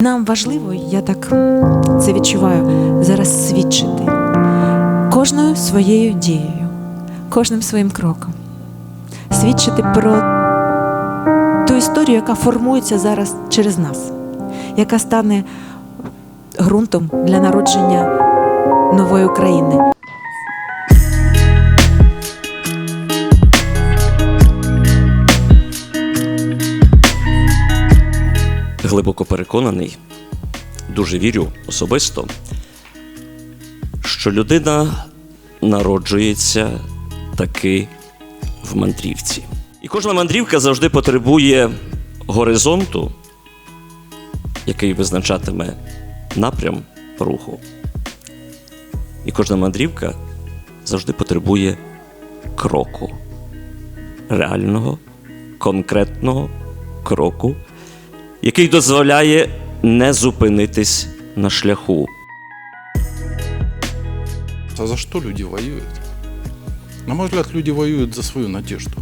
нам важливо, я так це відчуваю, зараз свідчити кожною своєю дією, кожним своїм кроком. Свідчити про ту історію, яка формується зараз через нас, яка стане ґрунтом для народження нової України. Глибоко переконаний, дуже вірю особисто, що людина народжується таки в мандрівці. І кожна мандрівка завжди потребує горизонту, який визначатиме напрям руху. І кожна мандрівка завжди потребує кроку, реального, конкретного кроку, який дозволяє не зупинитись на шляху. А за что люди воюют? На мой взгляд, люди воюют за свою надежду.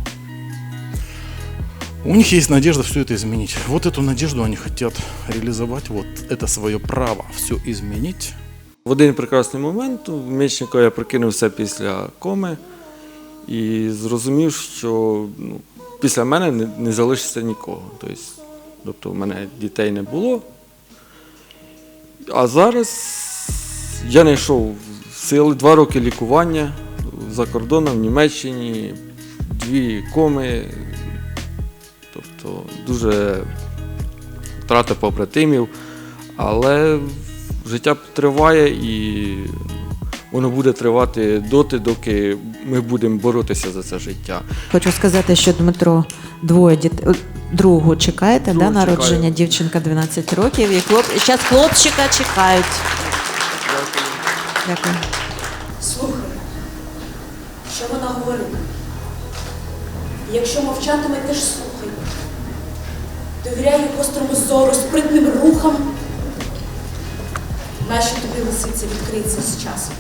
У них есть надежда все это изменить. Вот эту надежду они хотят реализовать, вот это свое право все изменить. В один прекрасний момент у Мечникова я прокинувся після коми і зрозумів, що ну, після мене не, не залишиться нікого. Тобто, тобто, в мене дітей не було. А зараз я знайшов сили два роки лікування за кордоном в Німеччині, дві коми. Тобто дуже втрата побратимів, але життя триває і воно буде тривати доти, доки ми будемо боротися за це життя. Хочу сказати, що Дмитро двоє дітей. Другого чекаєте, да, народження чекаю. дівчинка 12 років, і хлоп... зараз хлопчика чекають. Дякую. Слухай, що вона говорить? Якщо мовчатиме, теж слухай. Довіряй їй гострому зору, спритним рухам. Нащо тобі лисиця відкриється з часом?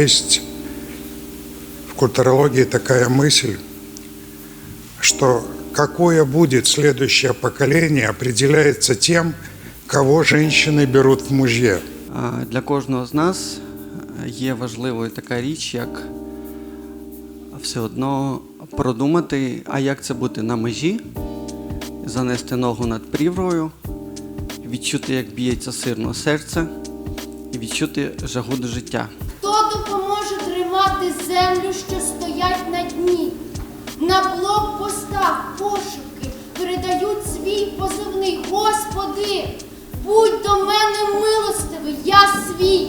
Есть в культурологии такая мысль, что какое будет следующее поколение определяется тем, кого женщины берут в мужья. Для кожного з нас є важливою така річ, як все одно продумати, а як це бути на межі, занести ногу над прірвою, відчути, як б'ється сирно серце, і відчути жагу до життя. Хто землю, що стоять на дні? На блокпостах пошуки передають свій позивний. Господи, будь до мене милостивий, я свій.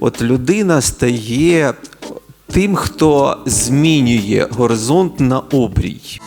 От людина стає тим, хто змінює горизонт на обрій.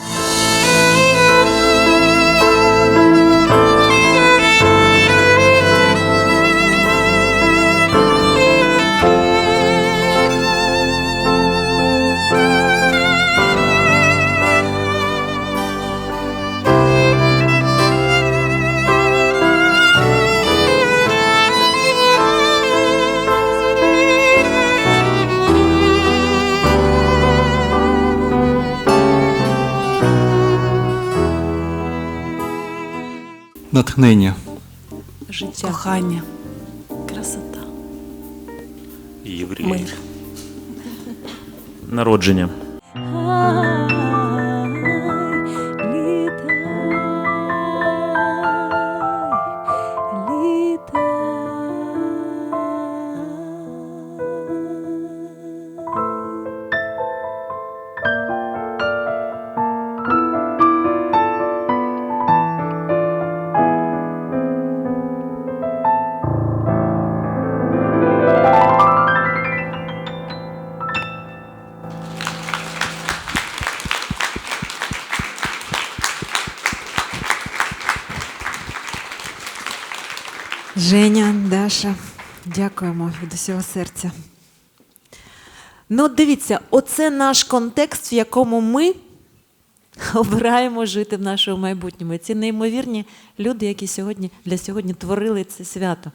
Натхнення. Життя. Кохання, красота. Єврей. Мир. Народження. Женя, Даша, дякуємо від усього серця. Ну, дивіться, оце наш контекст, в якому ми обираємо жити в нашому майбутньому. Ці неймовірні люди, які сьогодні для сьогодні творили це свято.